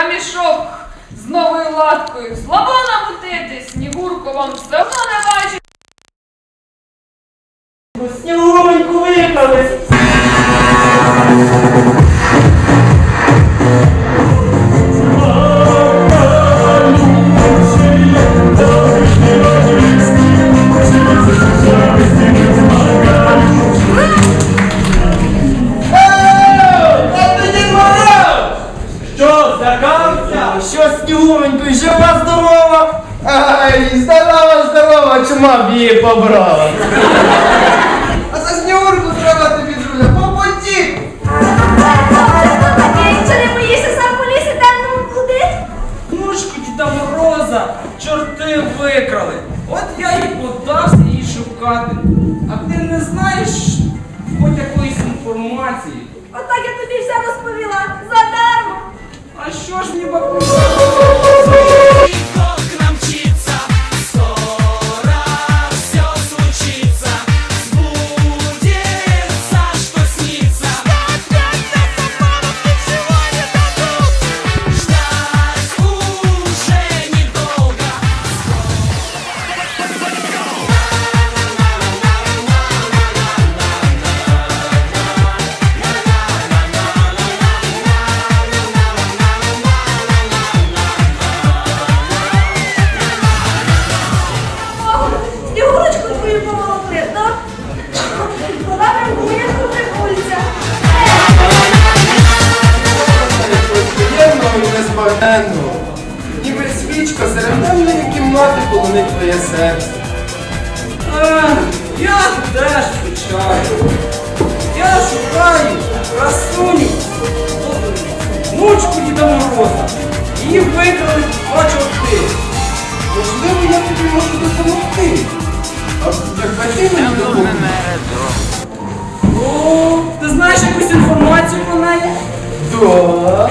я мішок з новою латкою. Слабо намутити, снігурко вам все одно незбагненного. Ніби свічка серед темної кімнати полонить твоє серце. Ех, Я теж скучаю. Я шукаю красуню, внучку Діда Мороза. Її викрали два чорти. Можливо, я тобі можу допомогти. А якби ти мені допомог? О, ти знаєш якусь інформацію про неї? Да.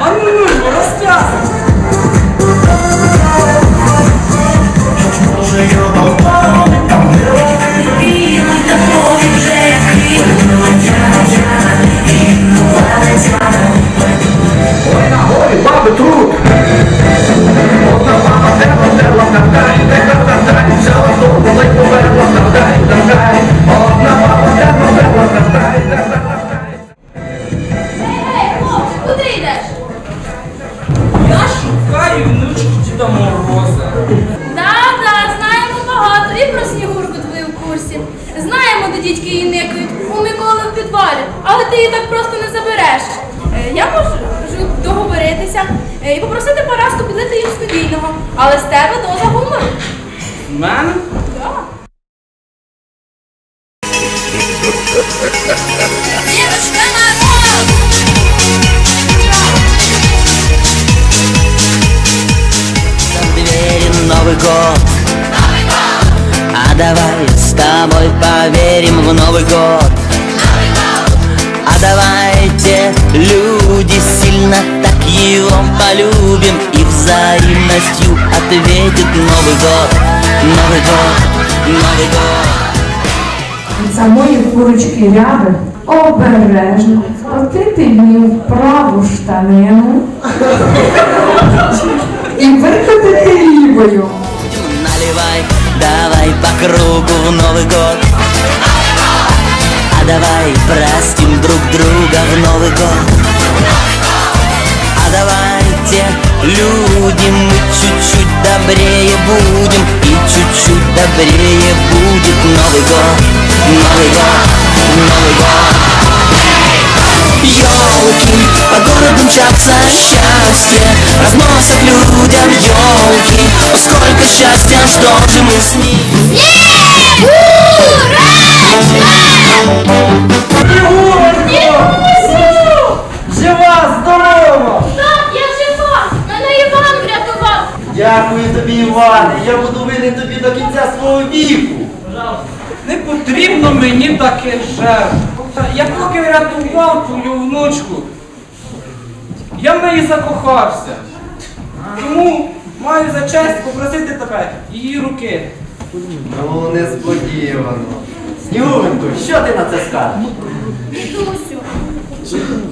А ну ну, розказуй. Ей, Я можу договоритися е, і попросити Параску підлити їм студійного, але з тебе доза гумору. В мене? В двери Новый год А давай с тобой поверим в Новый год полюбим И взаимностью ответит Новый год Новый год, Новый год Від самої курочки ряби обережно скрутити її в праву штанину і викотити лівою. Наливай, давай по кругу в Новый год А давай простим друг друга в люди, мы чуть-чуть добрее будем И чуть-чуть добрее будет Новый год, Новый год, Новый год. Елки по городу мчатся счастье Разносят людям елки Сколько счастья, что же мы с ним Я буду винен тобі до кінця свого віку. Не потрібно мені таке жертв. Я поки врятував твою внучку. Я в неї закохався. Тому маю за честь попросити тебе її руки. Ну, несподівано. Снігуренько, що ти на це скажеш? Дідусю,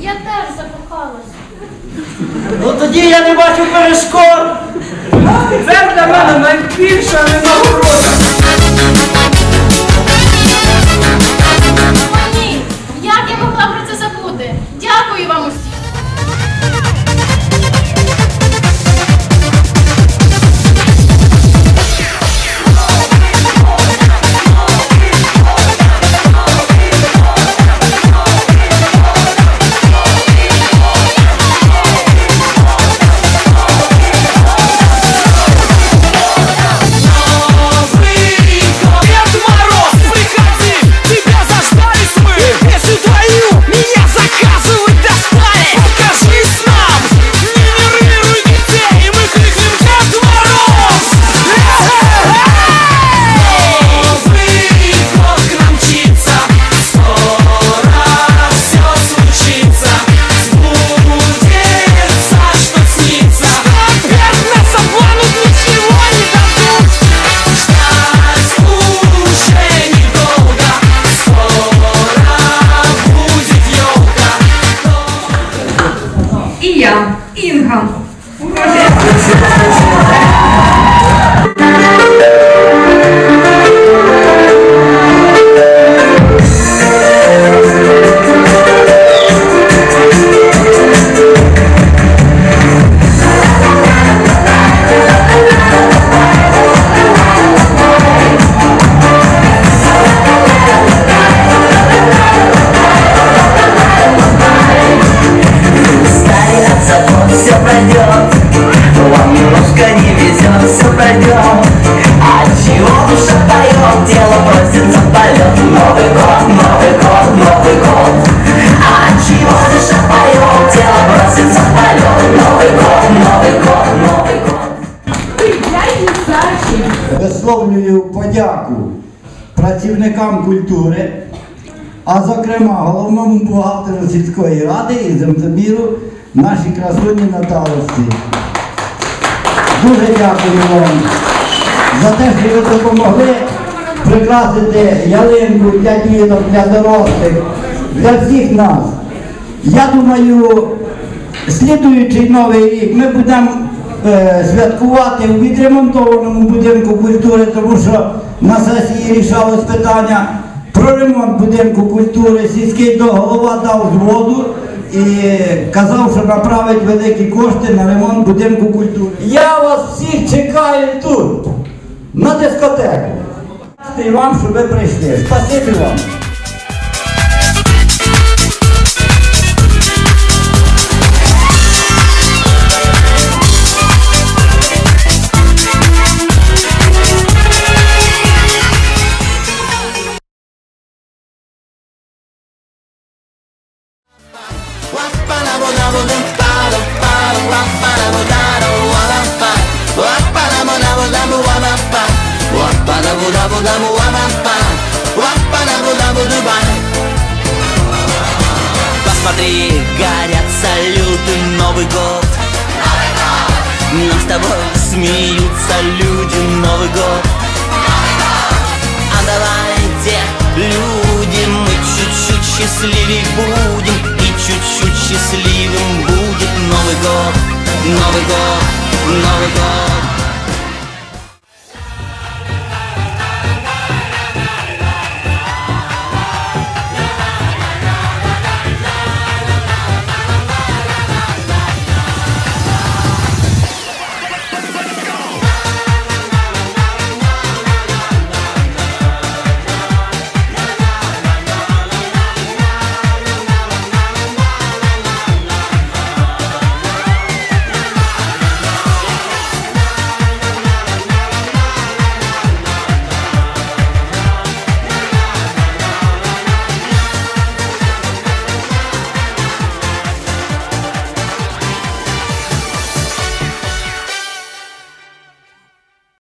я теж закохалась. Ну тоді я не бачу перешкод. Це для мене найбільша винагорода. Висловлюю подяку працівникам культури, а зокрема головному бухгалтеру сільської ради і землеміру нашій красуні Наталості. Дуже дякую вам за те, що ви допомогли прикрасити ялинку для діток, для дорослих, для всіх нас. Я думаю, слідуючий новий рік ми будемо святкувати у відремонтованому будинку культури, тому що на сесії рішалось питання про ремонт будинку культури. Сільський голова дав згоду і казав, що направить великі кошти на ремонт будинку культури. Я вас всіх чекаю тут, на дискотеку. І вам, щоб ви прийшли. Спасибі вам. Посмотри, горят салюты, Новый год Нам с тобой смеются люди, Новый год А давайте, люди, мы чуть-чуть счастливей будем И чуть-чуть счастливым будет Новый год, Новый год, Новый год